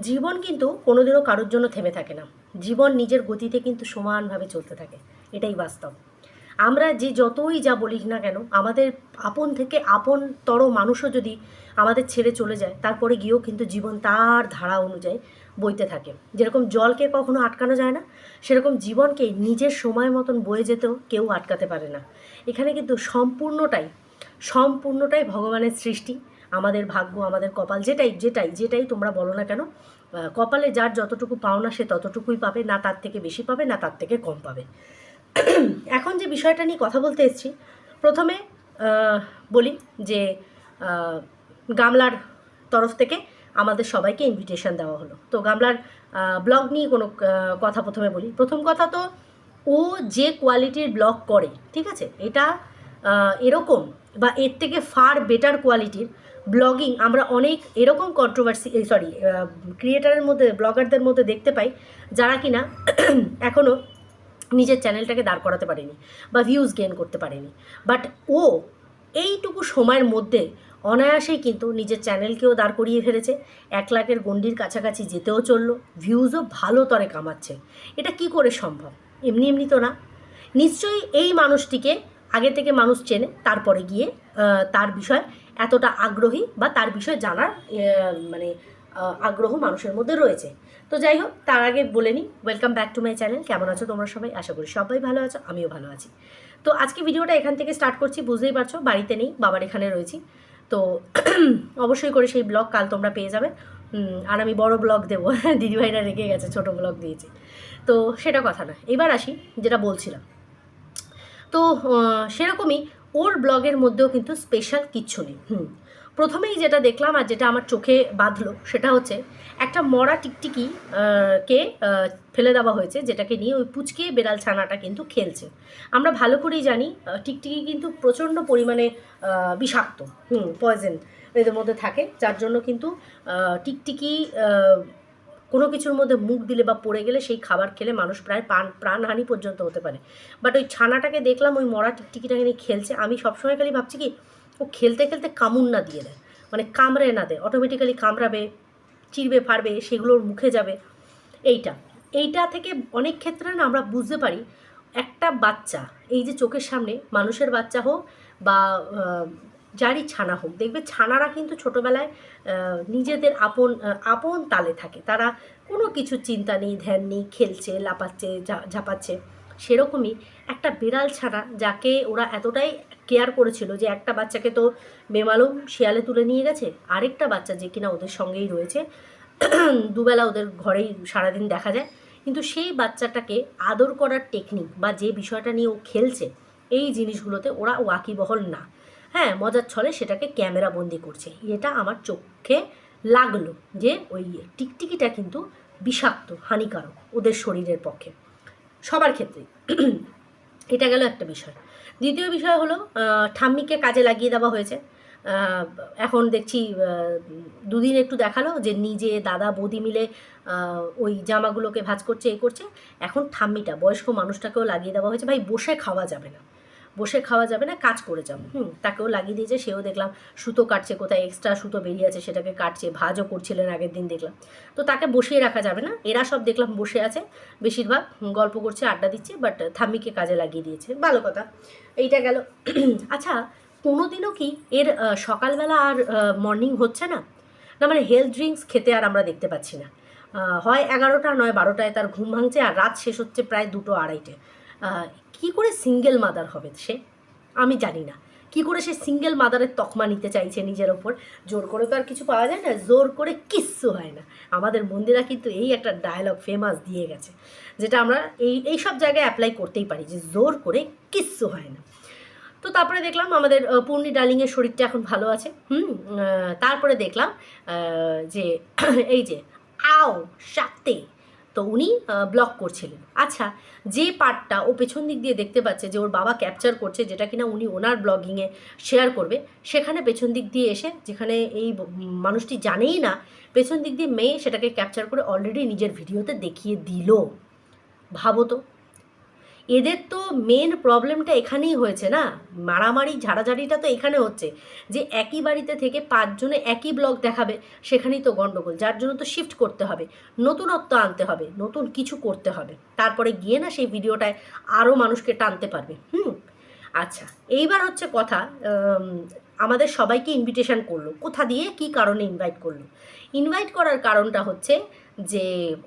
জীবন কিন্তু কোনোদিনও কারোর জন্য থেমে থাকে না। জীবন নিজের গতিতে কিন্তু সমানভাবে চলতে থাকে। এটাই বাস্তব। আমরা যে যতই যা বলি না কেন, আমাদের আপন থেকে আপনতর মানুষও যদি আমাদের ছেড়ে চলে যায়, তারপরে গিয়েও কিন্তু জীবন তার ধারা অনুযায়ী বইতে থাকে। যেরকম জলকে কখনো আটকানো যায় না, সেরকম জীবনকে নিজের সময় মতন বয়ে যেতেও কেউ আটকাতে পারে না। এখানে কিন্তু সম্পূর্ণটাই সম্পূর্ণটাই ভগবানের সৃষ্টি। আমাদের ভাগ্য, আমাদের কপাল, যেটাই যেটাই যেটাই তোমরা বলো না কেন কপালে যার যতটুকু পাওনা সে ততটুকুই পাবে, না তার থেকে বেশি পাবে, না তার থেকে কম পাবে। এখন যে বিষয়টা নিয়ে কথা বলতে এসেছি, প্রথমে বলি যে গামলার তরফ থেকে আমাদের সবাইকে ইনভিটেশন দেওয়া হলো। তো গামলার ব্লগ নিয়ে কোনো কথা প্রথমে বলি। প্রথম কথা তো, ও যে কোয়ালিটির ব্লগ করে, ঠিক আছে? এটা এরকম বা এর থেকে ফার বেটার কোয়ালিটির ব্লগিং আমরা অনেক এরকম কন্ট্রোভার্সি এই সরি ক্রিয়েটারের মধ্যে ব্লগারদের মধ্যে দেখতে পাই যারা কিনা এখনও নিজের চ্যানেলটাকে দাঁড় করাতে পারেনি বা ভিউজ গেন করতে পারেনি। বাট ও এইটুকু সময়ের মধ্যে অনায়াসেই কিন্তু নিজের চ্যানেলকেও দাঁড় করিয়ে ফেলেছে, এক লাখের গণ্ডির কাছাকাছি যেতেও চলল ভিউজও ভালো তরে কামাচ্ছে। এটা কি করে সম্ভব? এমনি এমনি তো না। নিশ্চয়ই এই মানুষটিকে আগে থেকে মানুষ চেনে, তারপরে গিয়ে তার বিষয় এতটা আগ্রহী বা তার বিষয়ে জানার মানে আগ্রহ মানুষের মধ্যে রয়েছে। তো যাই হোক, তার আগে বলে নিই welcome back to my channel কেমন আছো তোমরা সবাই? আশা করি সবাই ভালো আছো, আমিও ভালো আছি। তো আজকে ভিডিওটা এখান থেকে স্টার্ট করছি, বুঝতেই পারছ, বাড়িতে নেই, বাবার এখানে রয়েছি। তো অবশ্যই করে সেই ব্লগ কাল তোমরা পেয়ে যাবে। আর আমি বড় ব্লগ দেবো, দিদিভাইরা রেগে গেছে, ছোট ব্লগ দিয়েছি। তো সেটা কথা না এবার আসি, যেটা বলছিলাম। তো সেরকমই ওর ব্লগের মধ্যেও কিন্তু স্পেশাল কিচ্ছু নেই, হুম। প্রথমেই যেটা দেখলাম আর যেটা আমার চোখে বাঁধলো সেটা হচ্ছে একটা মরা টিকটিকি কে ফেলে দেওয়া হয়েছে যেটাকে নিয়ে ওই পুচকে বেড়াল ছানাটা কিন্তু খেলছে। আমরা ভালো করেই জানি টিকটিকি কিন্তু প্রচণ্ড পরিমাণে বিষাক্ত, হুম পয়জেন এদের মধ্যে থাকে, যার জন্য কিন্তু টিকটিকি কোনো কিছুর মধ্যে মুখ দিলে বা পড়ে গেলে সেই খাবার খেলে মানুষ প্রায় প্রাণ, প্রাণহানি পর্যন্ত হতে পারে। বাট ওই ছানাটাকে দেখলাম ওই মরা টিকটিকিটাকে নিয়ে খেলছে। আমি সবসময় খালি ভাবছি কি, ও খেলতে খেলতে কামুন না দিয়ে দেয়। মানে কামড়ে না দেয়। অটোমেটিক্যালি কামড়াবে চিরবে ফাড়বে সেগুলোর মুখে যাবে। এইটা। এইটা থেকে অনেক ক্ষেত্রে না আমরা বুঝতে পারি, একটা বাচ্চা, এই যে চোখের সামনে মানুষের বাচ্চা হোক বা যারই ছানা হোক। দেখবে ছানারা কিন্তু ছোটোবেলায় নিজেদের আপন আপন তালে থাকে। তারা কোনো কিছু চিন্তা নেই, ধ্যান নেই, খেলছে লাপাচ্ছে ঝাপাচ্ছে। সেরকমই একটা বিড়াল ছানা যাকে ওরা এতটাই কেয়ার করেছিল যে একটা বাচ্চাকে তো বেমালুম শিয়ালে তুলে নিয়ে গেছে, আরেকটা বাচ্চা যে কিনা ওদের সঙ্গেই রয়েছে, দুবেলা ওদের ঘরেই সারাদিন দেখা যায়। কিন্তু সেই বাচ্চাটাকে আদর করার টেকনিক বা যে বিষয়টা নিয়ে ও খেলছে, এই জিনিসগুলোতে ওরা ওয়াকিবহল না। হ্যাঁ মজার ছলে সেটাকে ক্যামেরা বন্দি করছে। এটা আমার চোখে লাগল যে ওই টিকটিকিটা কিন্তু বিষাক্ত, হানিকারক ওদের শরীরের পক্ষে। সবার ক্ষেত্রেই। এটা গেল একটা বিষয়। দ্বিতীয় বিষয় হলো ঠাম্মিকে কাজে লাগিয়ে দেওয়া হয়েছে। এখন দেখছি দুদিন একটু দেখাল যে নিজে, দাদা, বৌদি মিলে ওই জামাগুলোকে ভাঁজ করছে, এ করছে। এখন ঠাম্মিটা, বয়স্ক মানুষটাকেও লাগিয়ে দেওয়া হয়েছে। ভাই, বসে খাওয়া যাবে না। বসে খাওয়া যাবে না, কাজ করে যাব। হুম, তাকেও লাগিয়ে দিয়েছে, সেও দেখলাম সুতো কাটছে, কোথায় এক্সট্রা সুতো বেরিয়ে আছে সেটাকে কাটছে, ভাজও করছিলেন আগের দিন দেখলাম। তো তাকে বসিয়ে রাখা যাবে না, এরা সব দেখলাম বসে আছে, বেশিরভাগ গল্প করছে, আড্ডা দিচ্ছে বাট থাম্মিকে কাজে লাগিয়ে দিয়েছে। ভালো কথা, এইটা গেল। আচ্ছা কোনো দিনও কি এর সকালবেলা আর মর্নিং হচ্ছে না? না মানে হেলথ ড্রিঙ্কস খেতে আর আমরা দেখতে পাচ্ছি না। হয় এগারোটা, নয় বারোটায় তার ঘুম ভাঙছে, আর রাত শেষ হচ্ছে প্রায় দুটো আড়াইটে। কি করে সিঙ্গেল মাদার হবে সে? আমি জানি না। কি করে সে সিঙ্গেল মাদারের তকমা নিতে চাইছে নিজের ওপর? জোর করে তো আর কিছু পাওয়া যায় না, জোর করে কিচ্ছু হয় না। আমাদের মন্দিরা কিন্তু এই একটা ডায়লগ ফেমাস দিয়ে গেছে, যেটা আমরা এই এই সব জায়গায় অ্যাপ্লাই করতেই পারি যে জোর করে কিচ্ছু হয় না। তো তারপরে দেখলাম আমাদের পূর্ণি ডার্লিংয়ের শরীরটা এখন ভালো আছে, হুম? তারপরে দেখলাম যে, এই যে, আও শাক্তে তো উনি ব্লক করছিলেন। আচ্ছা যে পার্টটা ও পেছন দিক দিয়ে দেখতে পাচ্ছে যে ওর বাবা ক্যাপচার করছে, যেটা কিনা উনি ওনার ব্লগিংয়ে শেয়ার করবে, সেখানে পেছন দিক দিয়ে এসে, যেখানে এই মানুষটি জানেই না, পেছন দিক দিয়ে মেয়ে সেটাকে ক্যাপচার করে অলরেডি নিজের ভিডিওতে দেখিয়ে দিল। ভাবো তো। এদের তো মেন প্রবলেমটা এখানেই হয়েছে না? মারামারি, ঝাড়াঝাড়িটা তো এখানে হচ্ছে। যে একই বাড়িতে থেকে পাঁচজনে একই ব্লগ দেখাবে, সেখানেই তো গণ্ডগোল যার জন্য তো শিফট করতে হবে, নতুনত্ব আনতে হবে, নতুন কিছু করতে হবে। তারপরে গিয়ে না সেই ভিডিওটায় আরও মানুষকে টানতে পারবে। হুম? আচ্ছা এইবার হচ্ছে কথা আমাদের সবাইকে ইনভিটেশন করল। কোথা দিয়ে, কি কারণে ইনভাইট করল? ইনভাইট করার কারণটা হচ্ছে যে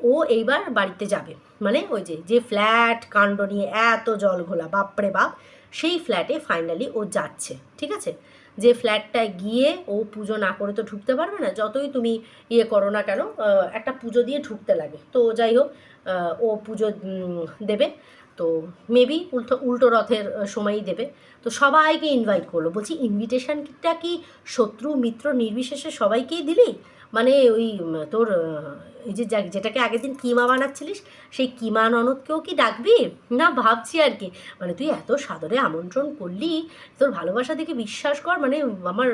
ও এইবার বাড়িতে যাবে। মানে ওই যে যে ফ্ল্যাট কাণ্ড নিয়ে এত জল ঘোলা, বাপরে বাপ, সেই ফ্ল্যাটে ফাইনালি ও যাচ্ছে, ঠিক আছে? যে ফ্ল্যাটটায় গিয়ে ও পুজো না করে তো ঢুকতে পারবে না, যতই তুমি ইয়ে করো না কেন একটা পুজো দিয়ে ঢুকতে লাগে। তো যাই হোক ও পুজো দেবে। তো মেবি উল্টো উল্টো রথের সময়ই দেবে। তো সবাইকে ইনভাইট করল। বলছি ইনভিটেশনটা কি শত্রু, মিত্র, নির্বিশেষে সবাইকেই দিলি? মানে ওই তোর এই যে যেটাকে আগের দিন কিমা বানাচ্ছিলিস, সেই কিমা ননদকেও কি ডাকবি? না, ভাবছি আর কি। মানে তুই এত সাদরে আমন্ত্রণ করলি, তোর ভালোবাসা দেখে বিশ্বাস কর মানে আমার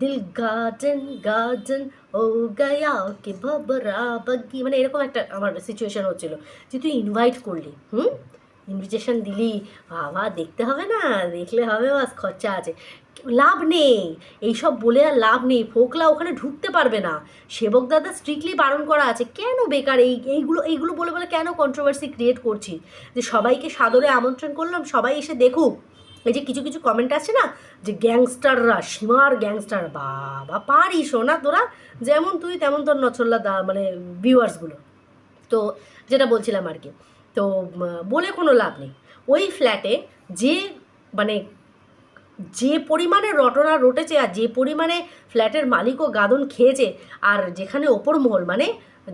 দিল গার্ডেন গার্ডেন ও গায়া কে বাবরা বাগি মানে এরকম একটা আমার সিচুয়েশন হচ্ছিল যে তুই ইনভাইট করলি, হুম? ইনভিটেশন দিলি, বাবা, দেখতে হবে না, দেখলে হবে বাস, খরচা আছে। লাভ নেই। এইসব বলে আর লাভ নেই। ফোকলা ওখানে ঢুকতে পারবে না। সেবক দাদা স্ট্রিক্টলি বারণ করা আছে, কেন বেকার? এই, এইগুলো এইগুলো বলে বলে কেন কন্ট্রোভার্সি ক্রিয়েট করছি? যে সবাইকে সাদরে আমন্ত্রণ করলাম, সবাই এসে দেখুক। এই যে কিছু কিছু কমেন্ট আছে না? যে গ্যাংস্টাররা সীমার গ্যাংস্টার বাবা পারিস না তোরা, যেমন তুই তেমন তোর নচল্লা দা মানে ভিউয়ার্সগুলো তো যেটা বলছিলাম আর কি। তো বলে কোনো লাভ নেই। ওই ফ্ল্যাটে যে মানে যে পরিমাণে রটনা রটেছে আর যে পরিমাণে ফ্ল্যাটের মালিকও গাদন খেয়েছে, আর যেখানে ওপর মহল মানে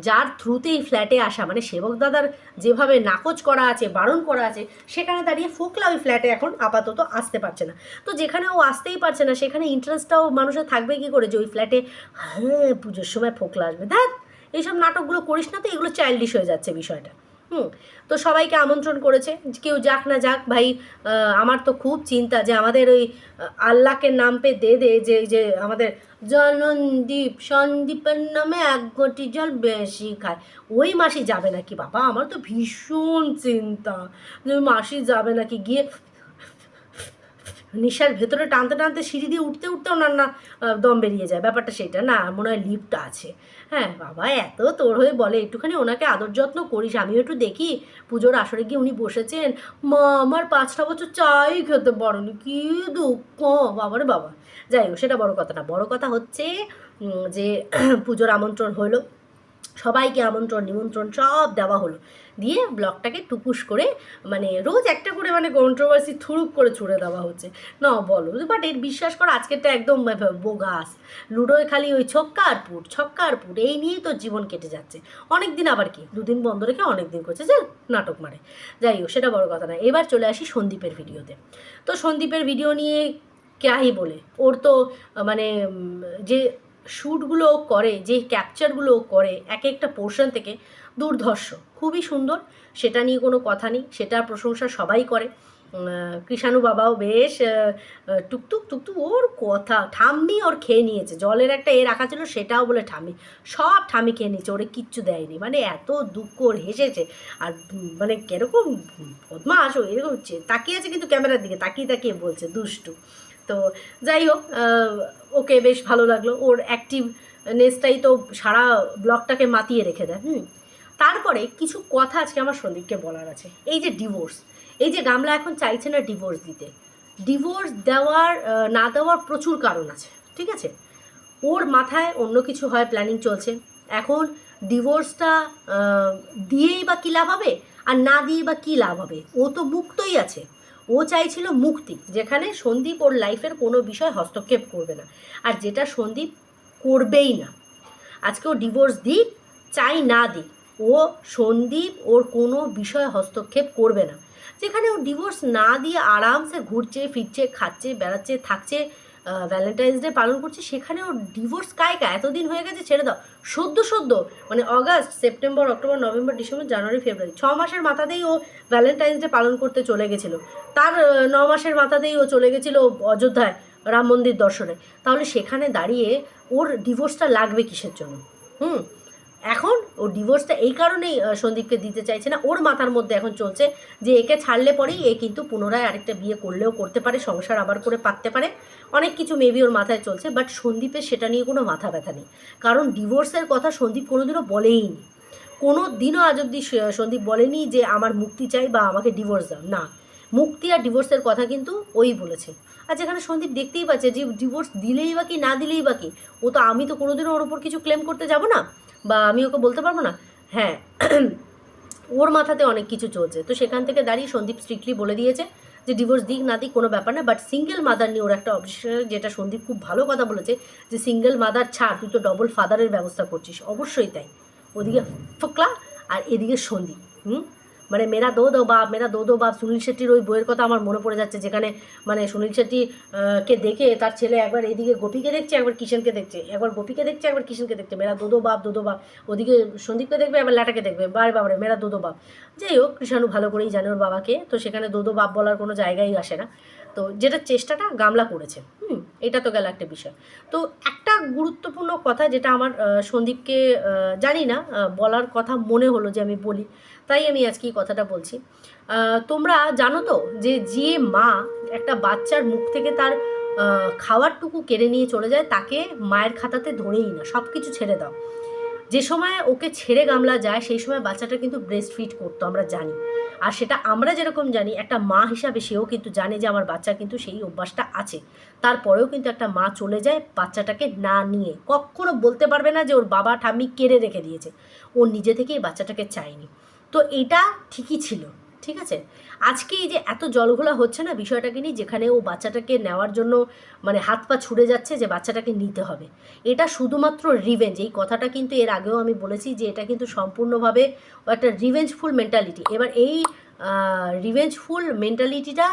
যার থ্রুতে এই ফ্ল্যাটে আসা মানে সেবক দাদার যেভাবে নাকচ করা আছে, বারণ করা আছে, সেখানে দাঁড়িয়ে ফোকলা ওই ফ্ল্যাটে এখন আপাতত আসতে পারছে না। তো যেখানে ও আসতেই পারছে না, সেখানে ইন্টারেস্টটাও মানুষের থাকবে কি করে যে ওই ফ্ল্যাটে হ্যাঁ পুজোর সময় ফোকলা আসবে। দেখ এইসব নাটকগুলো করিস না তো, এগুলো চাইল্ডিশ হয়ে যাচ্ছে বিষয়টা। হুম, তো সবাইকে আমন্ত্রণ করেছে। কেউ যাক না যাক, ভাই আমার তো খুব চিন্তা যে আমাদের ওই আল্লাহকে নাম পে দে দে যে যে আমাদের জলনদীপ সন্দীপের নামে এক ঘটি জল বেশি খায়। ওই মাসি যাবে নাকি বাবা? আমার তো ভীষণ চিন্তা যে মাসি যাবে নাকি? গিয়ে নিশার ভেতরে টানতে টানতে সিঁড়ি দিয়ে উঠতে উঠতেও না না দম বেরিয়ে যায়। ব্যাপারটা সেটা। না, মনে হয় লিফট আছে। হ্যাঁ বাবা, এত তোর হয়ে বলে, একটুখানি ওনাকে আদর যত্ন করিস, আমিও একটু দেখি। পুজোর আসরে গিয়ে উনি বসেছেন। মা, আমার পাঁচটা বছর চাই খেতে পারেনি কি দুঃখ। বাবারে বাবা। যাই হোক, সেটা বড় কথা না। বড় কথা হচ্ছে যে, পুজোর আমন্ত্রণ হলো। সবাইকে আমন্ত্রণ, নিমন্ত্রণ সব দেওয়া হলো। দিয়ে ব্লগটাকে টুকুস করে মানে রোজ একটা করে মানে কন্ট্রোভার্সি থুরুক করে ছুড়ে দেওয়া হচ্ছে। না, বলো বাট এর বিশ্বাস কর, আজকেরটা একদম বোগাস। লুডোয় খালি ওই ছক্কা আর পুট ছক্কা আর পুট, এই নিয়েই তো জীবন কেটে যাচ্ছে। অনেক দিন আবার কি? দুদিন বন্ধ রেখে অনেক দিন করছে, যে নাটক মারে। যাই হোক, সেটা বড় কথা না। এবার চলে আসি সন্দীপের ভিডিওতে। তো সন্দীপের ভিডিও নিয়ে ক্যাহি বলে। ওর তো মানে যে শ্যুটগুলো করে যে ক্যাপচারগুলো করে এক একটা পোর্শন থেকে দুর্ধর্ষ। খুবই সুন্দর, সেটা নিয়ে কোনো কথা নেই সেটার প্রশংসা সবাই করে। কৃষাণু বাবাও বেশ টুকটুক টুকটুক, ওর কথা, ঠাম্মি ওর খেয়ে নিয়েছে। জলের একটা এ রাখা ছিল, সেটাও বলে ঠাম্মি, সব ঠাম্মি খেয়ে নিয়েছে, ওরে কিচ্ছু দেয়নি। মানে এত দুঃখ ওর হেসেছে, আর মানে কীরকম বদমাস ও, এরকম তাকিয়ে আছে কিন্তু ক্যামেরার দিকে, তাকিয়ে তাকিয়ে বলছে, দুষ্টু। তো যাই হোক ওকে বেশ ভালো লাগল। ওর অ্যাক্টিভনেসটাই তো সারা ব্লগটাকে মাতিয়ে রেখে দেয়, হুম। তারপরে কিছু কথা আজকে আমার সন্দীপকে বলার আছে। এই যে ডিভোর্স এই যে গামলা এখন চাইছে না ডিভোর্স দিতে। ডিভোর্স দেওয়ার না দেওয়ার প্রচুর কারণ আছে, ঠিক আছে? ওর মাথায় অন্য কিছু হয় প্ল্যানিং চলছে। এখন ডিভোর্সটা দিয়েই বা কী লাভ হবে? আর না দিয়ে বা কী লাভ হবে? ও তো মুক্তই আছে। ও চাইছিল মুক্তি, যেখানে সন্দীপ ওর লাইফের কোনো বিষয় হস্তক্ষেপ করবে না। আর যেটা সন্দীপ করবেই না। আজকে ও ডিভোর্স দিক, চাই না দিক, ও সন্দীপ ওর কোনো বিষয় হস্তক্ষেপ করবে না। যেখানে ও ডিভোর্স না দিয়ে আরামসে ঘুরছে, ফিরছে, খাচ্ছে, বেড়াচ্ছে, থাকছে ভ্যালেন্টাইন্স ডে পালন করছে, সেখানেও ডিভোর্স কায় কা এতদিন হয়ে গেছে, ছেড়ে দাও। সদ্য সদ্য মানে August September October November December January February ছ মাসের মাথাতেই ও ভ্যালেন্টাইন্স ডে পালন করতে চলে গেছিল। তার ন মাসের মাথাতেই ও চলে গেছিল অযোধ্যায়, রাম মন্দির দর্শনে। তাহলে সেখানে দাঁড়িয়ে ওর ডিভোর্সটা লাগবে কিসের জন্য? হুম? এখন ও ডিভোর্সটা এই কারণেই সন্দীপকে দিতে চাইছে না। ওর মাথার মধ্যে এখন চলছে যে একে ছাড়লে পরেই এ কিন্তু পুনরায় আরেকটা বিয়ে করলেও করতে পারে, সংসার আবার করে পাততে পারে। অনেক কিছু মেবি ওর মাথায় চলছে বাট সন্দীপের সেটা নিয়ে কোনো মাথা ব্যথা নেই। কারণ ডিভোর্সের কথা সন্দীপ কোনোদিনও বলেই নি কোনো দিনও আজ অব্দি সন্দীপ বলেনি যে আমার মুক্তি চাই বা আমাকে ডিভোর্স দাও। না। মুক্তি আর ডিভোর্সের কথা কিন্তু ওই বলেছে। আর যেখানে সন্দীপ দেখতেই পাচ্ছে যে ডিভোর্স দিলেই বা কি, না দিলেই বা কি, ও তো আমি তো কোনোদিনও ওর ওপর কিছু ক্লেম করতে যাব না। বা আমি ওকে বলতে পারব না? হ্যাঁ ওর মাথাতে অনেক কিছু চলছে। তো সেখান থেকে দাঁড়িয়ে সন্দীপ স্ট্রিক্টলি বলে দিয়েছে যে ডিভোর্স দিক না দিক কোনো ব্যাপার না বাট সিঙ্গেল মাদার নিয়ে ওর একটা অবশ্যই যেটা সন্দীপ খুব ভালো কথা বলেছে যে সিঙ্গেল মাদার ছাড়, তুই তো ডবল ফাদারের ব্যবস্থা করছিস। অবশ্যই তাই। ওদিকে ফোকলা আর এদিকে সন্দীপ, হুম? মানে মেরা দো দো বাপ, মেরা দো দো বাপ সুনীল শেট্টির ওই বইয়ের কথা আমার মনে পড়ে যাচ্ছে, যেখানে মানে সুনীল শেট্টি কে দেখে তার ছেলে একবার এদিকে গোপীকে দেখছে, একবার কিষেনকে দেখছে, একবার গোপীকে দেখছে, একবার কিষেনকে দেখছে, মেরা দোদো বাপ দোদো বাপ, ওদিকে সন্দীপকে দেখবে, আবার ল্যাটাকে দেখবে, বারে বাবারে, মেরা দোদো বাপ। যাই হোক, কৃষাণু ভালো করেই জানে ওর বাবাকে, তো সেখানে দোদো বাপ বলার কোনো জায়গায় আসে না। তো যেটা চেষ্টাটা গামলা করেছে, হুম, এটা তো গেল একটা বিষয়। তো একটা গুরুত্বপূর্ণ কথা যেটা আমার সন্দীপকে জানি না বলার কথা মনে হলো যে আমি বলি তাই আমি আজকে এই কথাটা বলছি। তোমরা জানো তো যে যে মা একটা বাচ্চার মুখ থেকে তার খাওয়ারটুকু কেড়ে নিয়ে চলে যায়, তাকে মায়ের খাতাতে ধরেই না সব কিছু ছেড়ে দাও। যে সময় ওকে ছেড়ে গামলা যায়, সেই সময় বাচ্চাটা কিন্তু ব্রেস্ট ফিট করতো, আমরা জানি। আর সেটা আমরা যেরকম জানি, একটা মা হিসাবে সেও কিন্তু জানে যে, আমার বাচ্চা কিন্তু সেই অভ্যাসটা আছে। তারপরেও কিন্তু একটা মা চলে যায় বাচ্চাটাকে না নিয়ে। কখনো বলতে পারবে না যে, ওর বাবা ঠাম্মি কেড়ে রেখে দিয়েছে। ও নিজে থেকেই বাচ্চাটাকে চায়নি। তো এটা ঠিকই ছিল, ঠিক আছে? আজকে এই যে এত জলঘোলা হচ্ছে না বিষয়টাকে নিয়ে, যেখানে ও বাচ্চাটাকে নেওয়ার জন্য মানে হাত পা ছুড়ে যাচ্ছে যে বাচ্চাটাকে নিতে হবে। এটা শুধুমাত্র রিভেঞ্জ এই কথাটা কিন্তু এর আগেও আমি বলেছি যে এটা কিন্তু সম্পূর্ণভাবে একটা রিভেঞ্জফুল মেন্টালিটি এবার এই রিভেঞ্জফুল মেন্টালিটিটা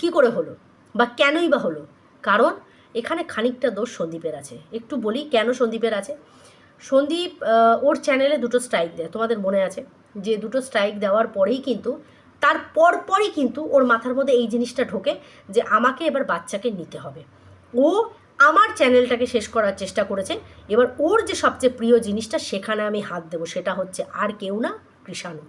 কি করে হলো? বা কেনই বা হলো? কারণ এখানে খানিকটা দোষ সন্দীপের আছে। একটু বলি কেন সন্দীপের আছে। সন্দীপ ওর চ্যানেলে দুটো স্ট্রাইক দেয়, তোমাদের মনে আছে? যে দুটো স্ট্রাইক দেওয়ার পরেই কিন্তু, তার পরপরই কিন্তু ওর মাথার মধ্যে এই জিনিসটা ঢোকে যে আমাকে এবার বাচ্চাকে নিতে হবে। ও আমার চ্যানেলটাকে শেষ করার চেষ্টা করেছে। এবার ওর যে সবচেয়ে প্রিয় জিনিসটা, সেখানে আমি হাত দেবো, সেটা হচ্ছে আর কেউ না, কৃষাণু।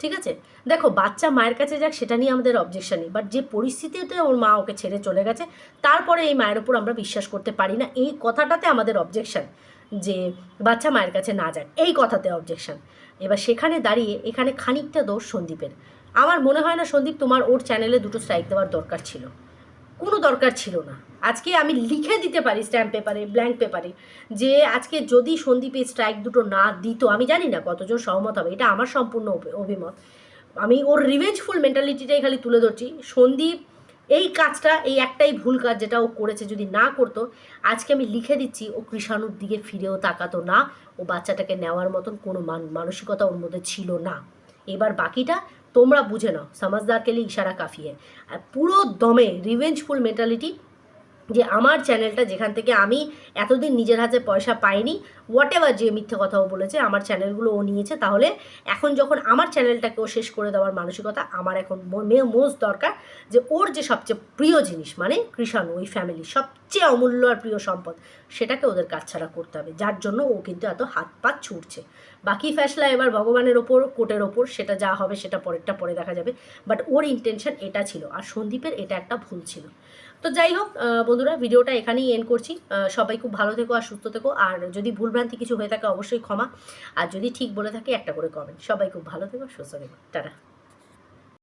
ঠিক আছে? দেখো, বাচ্চা মায়ের কাছে যাক, সেটা নিয়ে আমাদের অবজেকশন নেই। বাট যে পরিস্থিতিতে ওর মা ওকে ছেড়ে চলে গেছে, তারপরে এই মায়ের উপর আমরা বিশ্বাস করতে পারি না। এই কথাটাতে আমাদের অবজেকশন যে বাচ্চা মায়ের কাছে না যাক। এই কথাতে অবজেকশন এবার সেখানে দাঁড়িয়ে এখানে খানিকটা দোষ সন্দীপের। আমার মনে হয় না সন্দীপ তোমার ওর চ্যানেলে দুটো স্ট্রাইক দেওয়ার দরকার ছিল। কোনো দরকার ছিল না। আজকে আমি লিখে দিতে পারি স্ট্যাম্প পেপারে ব্ল্যাঙ্ক পেপারে যে আজকে যদি সন্দীপ এই স্ট্রাইক দুটো না দিত, আমি জানি না কতজন সহমত হবে, এটা আমার সম্পূর্ণ অভিমত। আমি ওর রিভেঞ্জফুল মেন্টালিটিটাই খালি তুলে ধরছি। সন্দীপ এই কাজটা, এই একটাই ভুল কাজ যেটা ও করেছে যদি না করতো, আজকে আমি লিখে দিচ্ছি, ও কৃষাণুর দিকে ফিরেও তাকাতো না, ও বাচ্চাটাকে নেওয়ার মতন কোনো মান, মানসিকতা ওর মধ্যে ছিল না। এবার বাকিটা তোমরা বুঝে নাও, সমাজদারকে ইশারা কাফিয়ে। আর পুরো দমে রিভেঞ্জফুল মেন্টালিটি যে আমার চ্যানেলটা যেখান থেকে আমি এতদিন নিজের হাতে পয়সা পাইনি হোয়াট এভার যে মিথ্যে কথাও বলেছে, আমার চ্যানেলগুলো ও নিয়েছে। তাহলে এখন যখন আমার চ্যানেলটাকে ও শেষ করে দেওয়ার মানসিকতা আমার এখন মেয়ে মোস্ট দরকার যে ওর যে সবচেয়ে প্রিয় জিনিস মানে কৃষাণু, ওই ফ্যামিলি সবচেয়ে অমূল্য আর প্রিয় সম্পদ, সেটাকে ওদের কাছছাড়া করতে হবে। যার জন্য ও কিন্তু এত হাত পাত ছুটছে। বাকি ফ্যাসলা এবার ভগবানের ওপর, কোর্টের ওপর, সেটা যা হবে সেটা পরেরটা পরে দেখা যাবে। বাট ওর ইন্টেনশন এটা ছিল। আর সন্দীপের এটা একটা ভুল ছিল। তো যাই হোক বন্ধুরা, ভিডিওটা এখানেই এন্ড করছি। সবাই খুব ভালো থেকো আর সুস্থ থেকো। আর যদি ভুলভ্রান্তি কিছু হয়ে থাকে, অবশ্যই ক্ষমা। আর যদি ঠিক বলে থাকে, একটা করে কমেন্ট সবাই খুব ভালো থেকো, সুস্থ থেকো। টাটা।